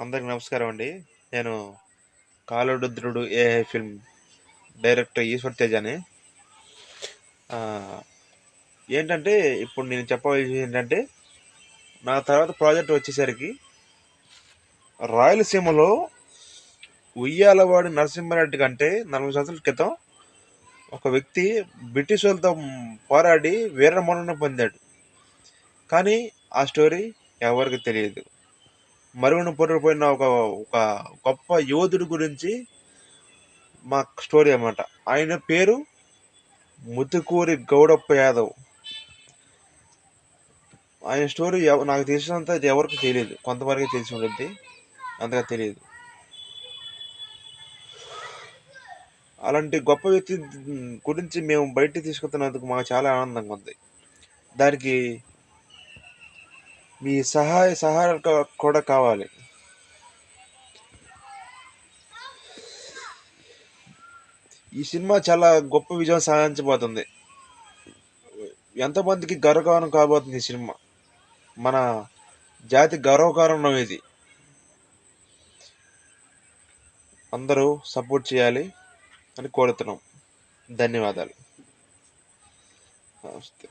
అందరికి నమస్కారం అండి. నేను కాలుడుద్రుడు ఏఐ ఫిల్మ్ డైరెక్టర్ ఈశ్వర్ తేజాని. అని ఏంటంటే ఇప్పుడు నేను చెప్పవలసింది ఏంటంటే నా తర్వాత ప్రాజెక్ట్ వచ్చేసరికి రాయలసీమలో ఉయ్యాలవాడి నరసింహారెడ్డి కంటే నలభై సంవత్సరాల క్రితం ఒక వ్యక్తి బ్రిటిష్ వాళ్ళతో పోరాడి వీరమరణం పొందాడు. కానీ ఆ స్టోరీ ఎవరికి తెలియదు. మరుగున పొరపోయిన ఒక ఒక గొప్ప యోధుడి గురించి మా స్టోరీ అన్నమాట. ఆయన పేరు ముతుకూరి గౌడప్ప యాదవ్. ఆయన స్టోరీ ఎవ- నాకు తెలిసినంత ఎవరికి తెలియదు. కొంతవరకు తెలిసి ఉంటుంది. అంతగా తెలియదు. అలాంటి గొప్ప వ్యక్తి గురించి మేము బయటికి తీసుకుతున్నందుకు మాకు చాలా ఆనందంగా ఉంది. దానికి మీ సహాయ సహాయాలు కూడా కావాలి. ఈ సినిమా చాలా గొప్ప విజయం సాధించబోతుంది. ఎంతమందికి గర్వకారణం కాబోతుంది ఈ సినిమా. మన జాతి గర్వకారణం ఇది. అందరూ సపోర్ట్ చేయాలి అని కోరుతున్నాం. ధన్యవాదాలు. నమస్తే.